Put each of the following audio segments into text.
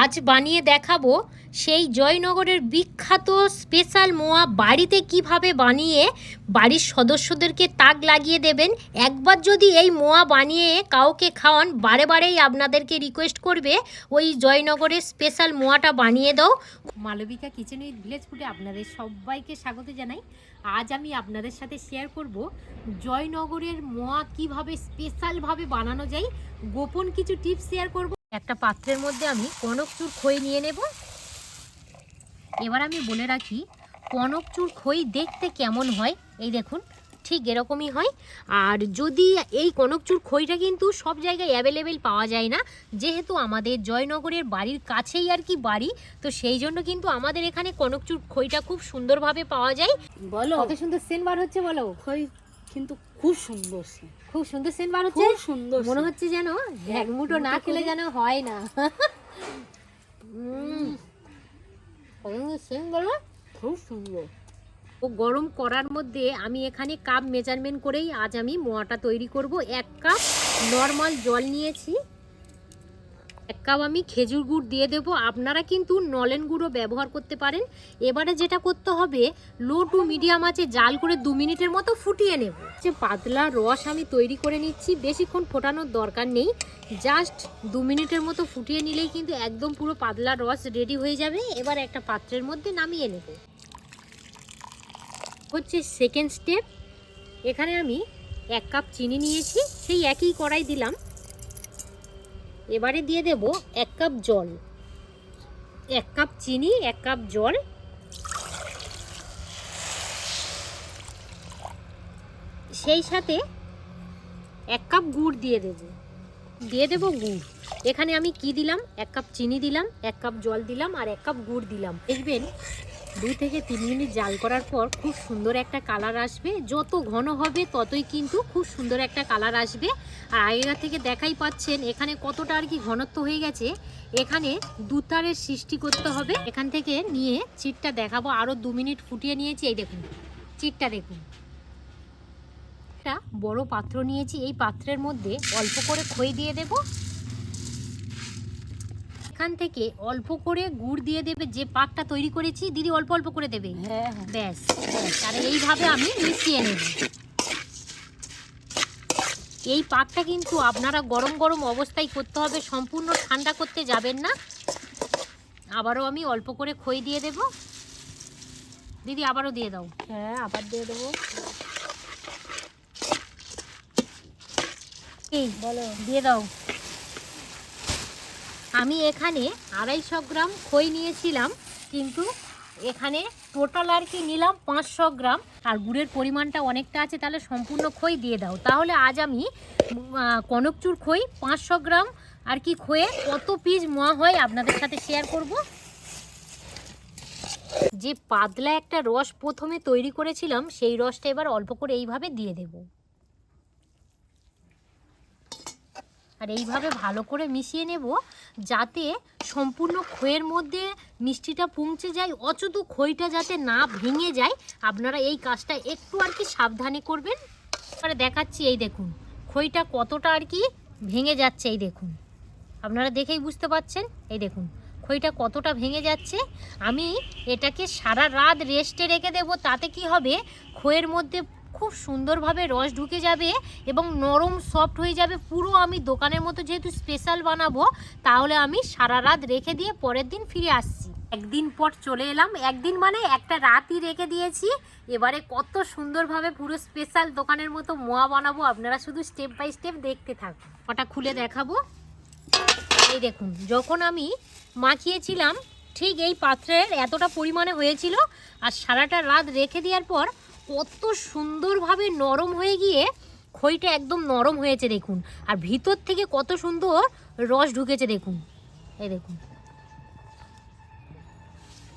আজ বানিয়ে দেখাবো সেই জয়নগরের বিখ্যাত স্পেশাল মোয়া বাড়িতে কীভাবে বানিয়ে বাড়ির সদস্যদেরকে তাক লাগিয়ে দেবেন। একবার যদি এই মোয়া বানিয়ে কাউকে খাওয়ান, বারে বারেই আপনাদেরকে রিকোয়েস্ট করবে, ওই জয়নগরের স্পেশাল মোয়াটা বানিয়ে দাও। মালবিকা কিচেন উইথ ভিলেজ ফুডে আপনাদের সবাইকে স্বাগত জানাই। আজ আমি আপনাদের সাথে শেয়ার করব জয়নগরের মোয়া কীভাবে স্পেশালভাবে বানানো যায়। গোপন কিছু টিপস শেয়ার করব। একটা পাত্রের মধ্যে আমি কনকচুর খই নিয়ে নেব। এবার আমি বলে রাখি কনকচুর খই দেখতে কেমন হয়? এই দেখুন ঠিক এরকমই হয়। আর যদি এই কনকচুর খইটা কিন্তু সব জায়গায় অ্যাভেলেবেল পাওয়া যায় না যেহেতু আমাদের জয়নগরের বাড়ির কাছেই আর কি বাড়ি তো সেই জন্য কিন্তু আমাদের এখানে কনকচুর খইটা খুব সুন্দরভাবে পাওয়া যায়। বলো। কত সুন্দর সেন্ট বার হচ্ছে বলো। খই কিন্তু খুব সুন্দর খুব সুন্দর সেন্ট বার হচ্ছে খুব সুন্দর মনে হচ্ছে যেন এক মুঠো না খেলে যেন হয় না। বলো? খুব সুন্দর। ও গরম করার মধ্যে আমি এখানে কাপ মেজারমেন্ট করেই আজ আমি মোয়াটা তৈরি করব। এক কাপ নর্মাল জল নিয়েছি। এক কাপ আমি খেজুর গুড় দিয়ে দেব। আপনারা কিন্তু নলেন গুঁড়ো ব্যবহার করতে পারেন। এবারে যেটা করতে হবে লো টু মিডিয়াম আছে জাল করে দু মিনিটের মতো ফুটিয়ে নেব। যে পাতলা রস আমি তৈরি করে নিচ্ছি, বেশিক্ষণ ফোটানোর দরকার নেই। জাস্ট দু মিনিটের মতো ফুটিয়ে নিলেই কিন্তু একদম পুরো পাতলা রস রেডি হয়ে যাবে। এবার একটা পাত্রের মধ্যে নামিয়ে নেব। হচ্ছে সেকেন্ড স্টেপ এখানে আমি এক কাপ চিনি নিয়েছি, সেই একই কড়াই দিলাম। এবারে দিয়ে দেব এক কাপ জল। এক কাপ চিনি, এক কাপ জল। সেই সাথে এক কাপ গুড় দিয়ে দেব। দিয়ে দেব গুড়। এখানে আমি কি দিলাম? এক কাপ চিনি দিলাম, এক কাপ জল দিলাম, আর এক কাপ গুড় দিলাম। দেখবেন দুই থেকে তিন মিনিট জাল করার পর খুব সুন্দর একটা কালার আসবে। যত ঘন হবে ততই কিন্তু খুব সুন্দর একটা কালার আসবে। আর আগেকার থেকে দেখাই পাচ্ছেন এখানে কতটা আর কি ঘনত্ব হয়ে গেছে। এখানে দুতারের সৃষ্টি করতে হবে। এখান থেকে নিয়ে চিটটা দেখাবো। আরও দু মিনিট ফুটিয়ে নিয়েছি। এই দেখুন চিটটা দেখুন। একটা বড় পাত্র নিয়েছি। এই পাত্রের মধ্যে অল্প করে খই দিয়ে দেব। এখান থেকে অল্প করে গুড় দিয়ে দেবে যে পাকটা তৈরি করেছি দিদি অল্প অল্প করে দেবে। হ্যাঁ হ্যাঁ। ব্যাস আর এইভাবে আমি মিশিয়ে নেব। এই পাকটা কিন্তু আপনারা গরম গরম অবস্থায় করতে হবে সম্পূর্ণ ঠান্ডা করতে যাবেন না। আবারও আমি অল্প করে খই দিয়ে দেব। দিদি আবারও দিয়ে দাও। হ্যাঁ আবার দিয়ে দেবো। এই বলো। দিয়ে দাও। আমি এখানে আড়াইশো গ্রাম খই নিয়েছিলাম, কিন্তু এখানে টোটাল আর কি নিলাম পাঁচশো গ্রাম। আর গুড়ের পরিমাণটা অনেকটা আছে, তাহলে সম্পূর্ণ খই দিয়ে দাও। তাহলে আজ আমি কনকচুর খই, পাঁচশো গ্রাম আর কি খয়ে কত পিস মোয়া হয় আপনাদের সাথে শেয়ার করব। যে পাতলা একটা রস প্রথমে তৈরি করেছিলাম, সেই রসটা এবার অল্প করে এইভাবে দিয়ে দেবো। আর এইভাবে ভালো করে মিশিয়ে নেব যাতে সম্পূর্ণ খইয়ের মধ্যে মিষ্টিটা পৌঁছে যায় অচুত খইটা যাতে না ভেঙে যায়। আপনারা এই কাজটা একটু আর কি সাবধানে করবেন। এবারে দেখাচ্ছি, এই দেখুন খইটা কতটা আর কি ভেঙে যাচ্ছে, এই দেখুন। আপনারা দেখেই বুঝতে পাচ্ছেন, এই দেখুন খইটা কতটা ভেঙে যাচ্ছে। আমি এটাকে সারা রাত রেস্টে রেখে দেব, তাতে কি হবে খইয়ের মধ্যে খুব সুন্দরভাবে রস ঢুকে যাবে এবং নরম সফট হয়ে যাবে। পুরো আমি দোকানের মতো যেহেতু স্পেশাল বানাবো, তাহলে আমি সারা রাত রেখে দিয়ে পরের দিন ফিরে আসছি। একদিন পর চলে এলাম। একদিন মানে একটা রাতই রেখে দিয়েছি। এবারে কত সুন্দরভাবে পুরো স্পেশাল দোকানের মতো মোয়া বানাবো। আপনারা শুধু স্টেপ বাই স্টেপ দেখতে থাকুন। ওটা খুলে দেখাবো। এই দেখুন, যখন আমি মাখিয়েছিলাম, ঠিক এই পাত্রের এতটা পরিমাণে হয়েছিল, আর সারাটা রাত রেখে দেওয়ার পর কত সুন্দরভাবে নরম হয়ে গিয়ে খইটা একদম নরম হয়েছে দেখুন। আর ভিতর থেকে কত সুন্দর রস ঢুকেছে দেখুন। এই দেখুন।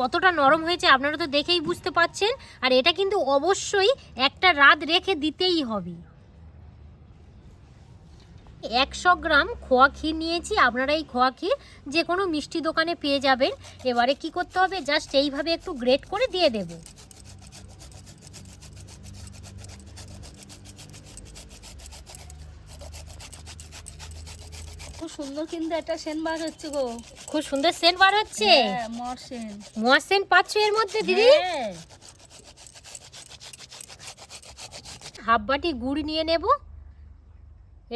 কতটা নরম হয়েছে আপনারা তো দেখেই বুঝতে পাচ্ছেন। আর এটা কিন্তু অবশ্যই একটা রাত রেখে দিতেই হবে। একশো গ্রাম খোয়া ক্ষীর নিয়েছি, আপনারা এই খোয়া ক্ষীর যে কোনো মিষ্টি দোকানে পেয়ে যাবেন। এবারে কি করতে হবে? জাস্ট এইভাবে একটু গ্রেট করে দিয়ে দেব। খুব সুন্দর কিন্তু একটা সেন বার হচ্ছে গো। খুব সুন্দর সেন্ট বার হচ্ছে? হ্যাঁ, মরসেন মোয়া সেন্ট পাচ্ছ এর মধ্যে দিদি? হ্যাঁ। হাফ বাটি গুড় নিয়ে নেব।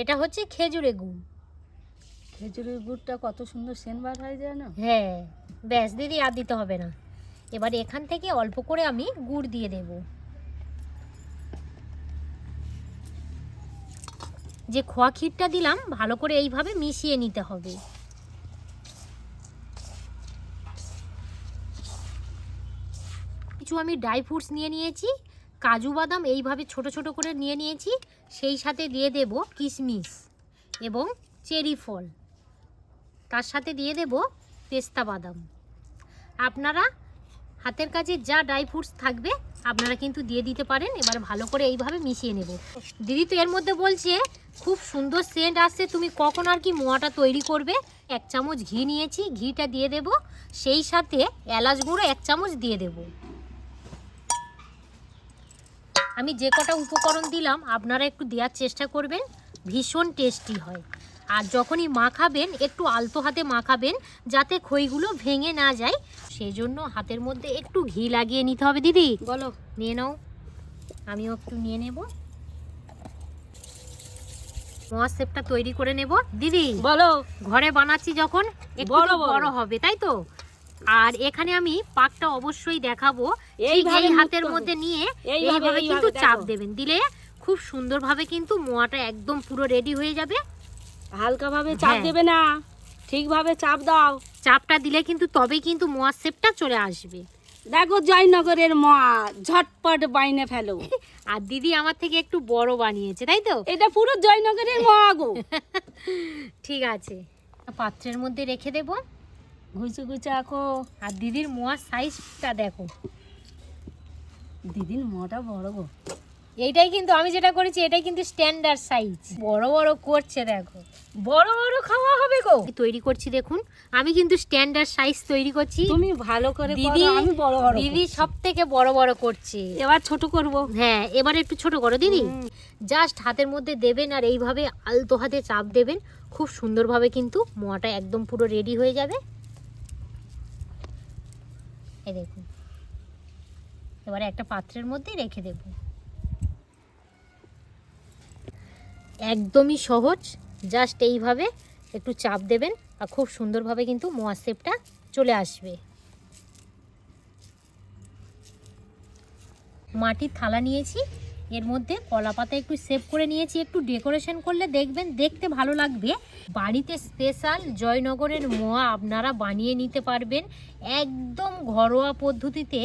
এটা হচ্ছে খেজুরে গুড়। খেজুরের গুড়টা কত সুন্দর সেন বার হয়ে যায় না হ্যাঁ ব্যাস দিদি আর দিতে হবে না। এবার এখান থেকে অল্প করে আমি গুড় দিয়ে দেব। যে খোয়া ক্ষীরটা দিলাম, ভালো করে এইভাবে মিশিয়ে নিতে হবে। কিছু আমি ড্রাই ফ্রুটস নিয়ে নিয়েছি, কাজু বাদাম এইভাবে ছোট ছোট করে নিয়ে নিয়েছি, সেই সাথে দিয়ে দেব কিশমিশ এবং চেরি ফল। তার সাথে দিয়ে দেব পেস্তা বাদাম। আপনারা হাতের কাছে যা ড্রাই ফ্রুটস থাকবে, আপনারা কিন্তু দিয়ে দিতে পারেন। এবার ভালো করে এইভাবে মিশিয়ে নেব। দিদি তো এর মধ্যে বলছে, খুব সুন্দর সেন্ট আসছে, তুমি কখন আর কি মোয়াটা তৈরি করবে? এক চামচ ঘি নিয়েছি, ঘিটা দিয়ে দেব। সেই সাথে এলাচ গুঁড়ো এক চামচ দিয়ে দেব। আমি যে কটা উপকরণ দিলাম, আপনারা একটু দেওয়ার চেষ্টা করবেন। ভীষণ টেস্টি হয়। আর যখনই মাখাবেন একটু আলতো হাতে মাখাবেন যাতে খইগুলো ভেঙে না যায় সেই জন্য হাতের মধ্যে একটু ঘি লাগিয়ে নিতে হবে দিদি। বলো নিয়ে নাও। আমিও একটু নিয়ে নেব। মোয়া তৈরি করে নেব। দিদি বলো ঘরে বানাচ্ছি যখন একটু বড় হবে তাই তো? আর এখানে আমি পাকটা অবশ্যই দেখাবো। এই হাতের মধ্যে নিয়ে এইভাবে কিন্তু চাপ দেবেন। দিলে খুব সুন্দরভাবে কিন্তু মোয়াটা একদম পুরো রেডি হয়ে যাবে। হালকা ভাবে চাপ হ্যাঁ। দেবে না। ঠিকভাবে চাপ দাও। চাপটা দিলে কিন্তু তবেই কিন্তু মোয়ার শেপটা চলে আসবে। দেখো জয়নগরের মা ঝটপট বাইনে ফেলো। আর দিদি আমার থেকে একটু বড় বানিয়েছে তাই তো? এটা পুরো জয়নগরের মা গো। ঠিক আছে। পাত্রের মধ্যে রেখে দেব। ঘুচু ঘুচে আঁকো। আর দিদির মোয়ার সাইজটা দেখো। দিদির মাটা বড় গো। এইটাই কিন্তু আমি যেটা করেছি এটাই কিন্তু স্ট্যান্ডার্ড সাইজ বড় বড় করছে দেখো। বড় বড় খাওয়া হবে গো। তৈরি করছি দেখুন। আমি কিন্তু স্ট্যান্ডার্ড সাইজ তৈরি করছি। তুমি ভালো করে দিদি আমি বড় বড় দিদি। সব থেকে বড় বড় করছে। এবার ছোট করব। হ্যাঁ এবার একটু ছোট করো দিদি। জাস্ট হাতের মধ্যে দেবেন আর এইভাবে আলতো হাতে চাপ দেবেন। খুব সুন্দরভাবে কিন্তু মোয়াটা একদম পুরো রেডি হয়ে যাবে। এই দেখুন। এবারে একটা পাত্রের মধ্যে রেখে দেব। একদমই সহজ। জাস্ট এইভাবে একটু চাপ দেবেন আর খুব সুন্দরভাবে কিন্তু মোয়া শেপটা চলে আসবে। মাটির থালা নিয়েছি। এর মধ্যে কলা পাতা একটু সেভ করে নিয়েছি। একটু ডেকোরেশন করলে দেখবেন দেখতে ভালো লাগবে। বাড়িতে স্পেশাল জয়নগরের মোয়া আপনারা বানিয়ে নিতে পারবেন। একদম ঘরোয়া পদ্ধতিতে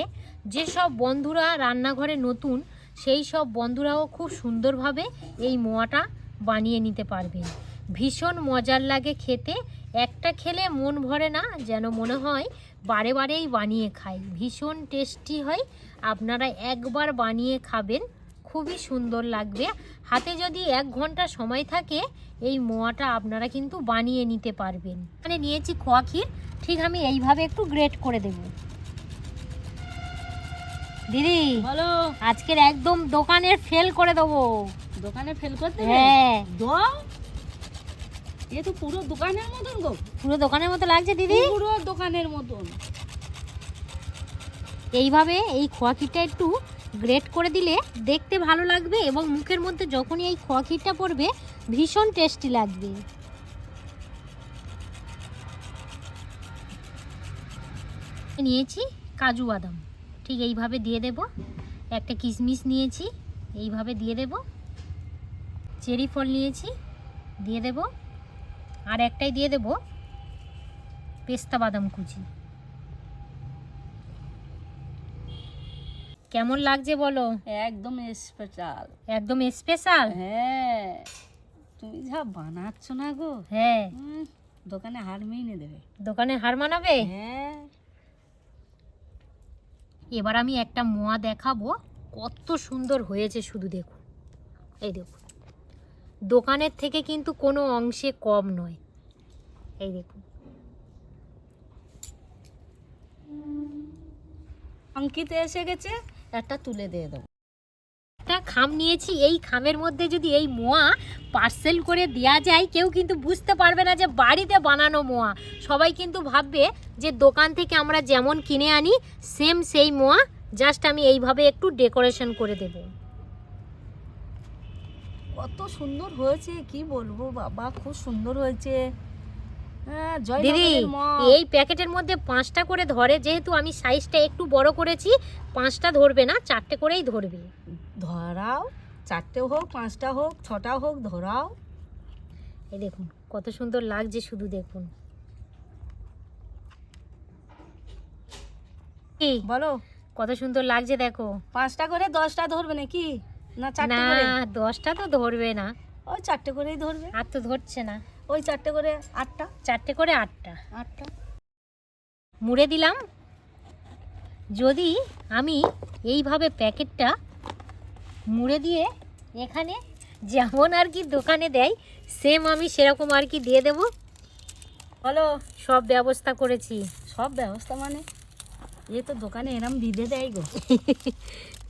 যেসব বন্ধুরা রান্নাঘরে নতুন, সেই সব বন্ধুরাও খুব সুন্দরভাবে এই মোয়াটা বানিয়ে নিতে পারবেন। ভীষণ মজার লাগে খেতে। একটা খেলে মন ভরে না যেন মনে হয় বারে বারেই বানিয়ে খাই। ভীষণ টেস্টি হয়। আপনারা একবার বানিয়ে খাবেন খুবই সুন্দর লাগবে। হাতে যদি এক ঘণ্টা সময় থাকে এই মোয়াটা আপনারা কিন্তু বানিয়ে নিতে পারবেন। মানে নিয়েছি খোয়া ক্ষীর। ঠিক আমি এইভাবে একটু গ্রেট করে দেব। দিদি বলো। আজকের একদম দোকানের ফেল করে দেবো। দোকানে ফেল করতে হ্যাঁ। দাও। এ তো পুরো দোকানের মতন গো। পুরো দোকানের মতো লাগছে দিদি? পুরো দোকানের মতন। এইভাবে এই খোয়া একটু গ্রেট করে দিলে দেখতে ভালো লাগবে এবং মুখের মধ্যে যখনই এই খোয়া পড়বে ভীষণ টেস্টি লাগবে। নিয়েছি কাজু বাদাম। ঠিক এইভাবে দিয়ে দেব। একটা কিশমিশ নিয়েছি এইভাবে দিয়ে দেব। চেরি ফল নিয়েছি দিয়ে দেব। আর একটাই দিয়ে দেব পেস্তা বাদাম কুচি। কেমন লাগছে বলো? একদম স্পেশাল একদম স্পেশাল হ্যাঁ। তুমি যা বানাচ্ছ না গো। হ্যাঁ। দোকানে হার মেনে দেবে দোকানে হার মানাবে? হ্যাঁ। এবার আমি একটা মোয়া দেখাবো। কত সুন্দর হয়েছে শুধু দেখুন। এই দেখুন। দোকানের থেকে কিন্তু কোনো অংশে কম নয়। এই দেখুন। অঙ্কিত এসে গেছে, একটা তুলে দিয়ে দেবো। একটা খাম নিয়েছি, এই খামের মধ্যে যদি এই মোয়া পার্সেল করে দেওয়া যায়, কেউ কিন্তু বুঝতে পারবে না যে বাড়িতে বানানো মোয়া। সবাই কিন্তু ভাববে যে দোকান থেকে আমরা যেমন কিনে আনি সেম সেই মোয়া জাস্ট আমি এইভাবে একটু ডেকোরেশন করে দেব। কত সুন্দর হয়েছে কি বলব বাবা খুব সুন্দর হয়েছে। হ্যাঁ দিদি এই প্যাকেটের মধ্যে পাঁচটা করে ধরে যেহেতু আমি সাইজটা একটু বড় করেছি পাঁচটা ধরবে না চারটে করেই ধরবে। ধরাও চারটে হোক পাঁচটা হোক ছটা হোক ধরাও। এই দেখুন কত সুন্দর লাগছে শুধু দেখুন। কি? বলো। কত সুন্দর লাগছে দেখো। পাঁচটা করে দশটা ধরবে নাকি? না চারটে না দশটা তো ধরবে না। ওই চারটে করেই ধরবে। আর তো ধরছে না। ওই চারটে করে আটটা। চারটে করে আটটা। আটটা। মুড়ে দিলাম। যদি আমি এইভাবে প্যাকেটটা মুড়ে দিয়ে এখানে যেমন আর কি দোকানে দেয় সেম আমি সেরকম আর কি দিয়ে দেব। বলো সব ব্যবস্থা করেছি। সব ব্যবস্থা মানে? এ তো দোকানে এরম দিদে দেয় গো।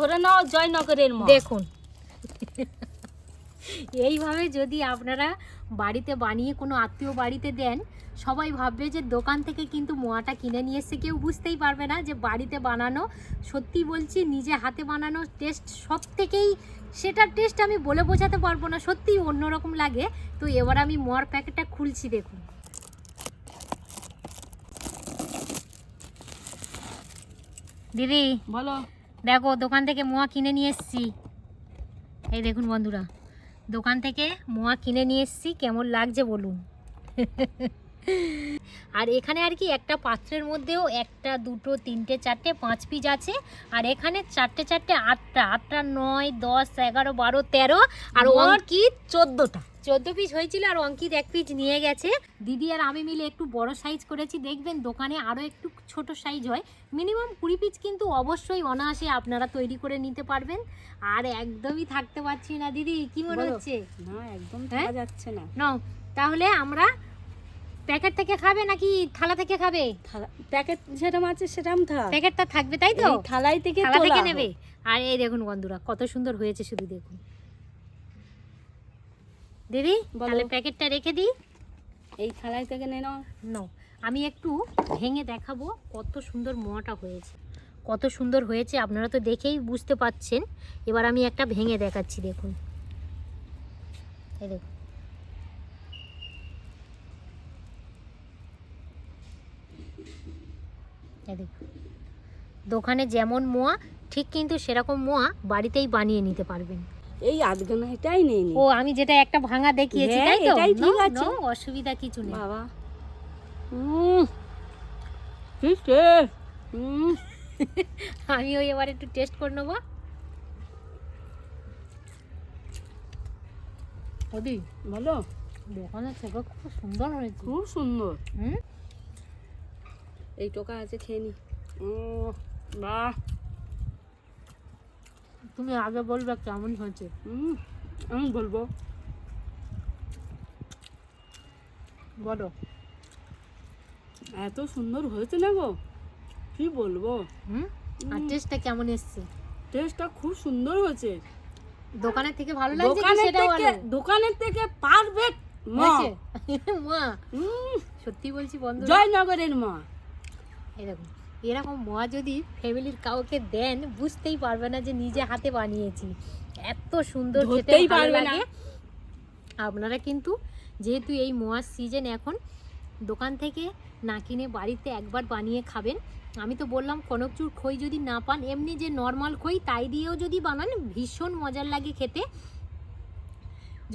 ধরে নাও জয়নগরের মা দেখুন। এইভাবে যদি আপনারা বাড়িতে বানিয়ে কোনো আত্মীয় বাড়িতে দেন সবাই ভাববে যে দোকান থেকে কিন্তু মোয়াটা কিনে নিয়ে এসে কেউ বুঝতেই পারবে না যে বাড়িতে বানানো সত্যি বলছি নিজে হাতে বানানো টেস্ট সব থেকেই সেটার টেস্ট আমি বলে বোঝাতে পারব না সত্যিই অন্যরকম লাগে। তো এবার আমি মোয়ার প্যাকেটটা খুলছি দেখুন। দিদি বলো। দেখো, দোকান থেকে মোয়া কিনে নিয়ে এসছি। এই দেখুন বন্ধুরা, দোকান থেকে মোয়া কিনে নিয়ে এসছি, কেমন লাগছে বলুন। আর এখানে আর কি একটা পাত্রের মধ্যেও একটা দুটো তিনটে চারটে পাঁচ পিস আছে। আর এখানে চারটে চারটে আটটা। আটটা নয় দশ এগারো বারো তেরো। আর অঙ্কিত চোদ্দটা। চোদ্দ পিস হয়েছিল আর অঙ্কিত এক পিস নিয়ে গেছে। দিদি আর আমি মিলে একটু বড় সাইজ করেছি। দেখবেন দোকানে আরও একটু ছোট সাইজ হয়। মিনিমাম কুড়ি পিস কিন্তু অবশ্যই অনায়াসে আপনারা তৈরি করে নিতে পারবেন। আর একদমই থাকতে পারছি না দিদি। কি মনে হচ্ছে? না একদম হ্যাঁ? যাচ্ছে না। নাও তাহলে আমরা প্যাকেট থেকে খাবে নাকি থালা থেকে খাবে? থালা- প্যাকেট যেরকম আছে সেরকম থাক প্যাকেটটা থাকবে তাই তো? থালাই থেকে থালা থেকে নেবে? আর এই দেখুন বন্ধুরা কত সুন্দর হয়েছে শুধু দেখুন। দিদি তাহলে প্যাকেটটা রেখে দিই। এই থালাই থেকে নে নাও আমি একটু ভেঙে দেখাবো কত সুন্দর মোয়াটা হয়েছে। কত সুন্দর হয়েছে আপনারা তো দেখেই বুঝতে পাচ্ছেন। এবার আমি একটা ভেঙে দেখাচ্ছি দেখুন। এই দেখুন। দোকানে যেমন মোয়া ঠিক কিন্তু সেরকম মোয়া বাড়িতেই বানিয়ে নিতে পারবেন। এই আধখানা এটাই নেই ও আমি যেটা একটা ভাঙা দেখিয়েছি হ্যাঁ, তাই তো? এটাই ঠিক আছে। অসুবিধা কিছু নেই। বাবা। হুম হুম আমিও এবার একটু টেস্ট করে নেব। ওদি বলো। দোকানের থেকে খুব সুন্দর হয়েছে। খুব সুন্দর। হুম? এই টোকা আছে খেয়ে নি। বাহ তুমি আগে বলবে কেমন হয়েছে। হুম আমি বলব। বলো। এত সুন্দর হয়েছে না গো? কি বলব? হুম? আর টেস্টটা কেমন এসছে? টেস্টটা খুব সুন্দর হয়েছে। দোকানের থেকে ভালো লাগছে কি থেকে ভালো দোকানের থেকে পারফেক্ট মা। মা। সত্যি বলছি বন্ধু জয়নগরের মা। দেখুন এরকম মোয়া যদি ফ্যামিলির কাউকে দেন বুঝতেই পারবে না যে নিজে হাতে বানিয়েছি। এত সুন্দর খেতে ধরতেই ভালো পারবে না। আপনারা কিন্তু যেহেতু এই মোয়ার সিজন এখন দোকান থেকে না কিনে বাড়িতে একবার বানিয়ে খাবেন। আমি তো বললাম কনকচুর খই যদি না পান এমনি যে নর্মাল খই তাই দিয়েও যদি বানান ভীষণ মজার লাগে খেতে।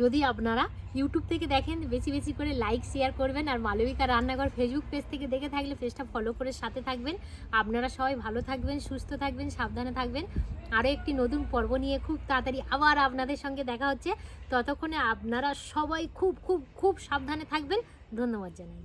যদি আপনারা ইউটিউব থেকে দেখেন, বেশি বেশি করে লাইক শেয়ার করবেন আর মালবিকা রান্নাঘর ফেসবুক পেজ থেকে দেখে থাকলে পেজটা ফলো করে সাথে থাকবেন। আপনারা সবাই ভালো থাকবেন, সুস্থ থাকবেন, সাবধানে থাকবেন। আরও একটি নতুন পর্ব নিয়ে খুব তাড়াতাড়ি আবার আপনাদের সঙ্গে দেখা হচ্ছে। ততক্ষণে আপনারা সবাই খুব খুব খুব সাবধানে থাকবেন। ধন্যবাদ জানাই।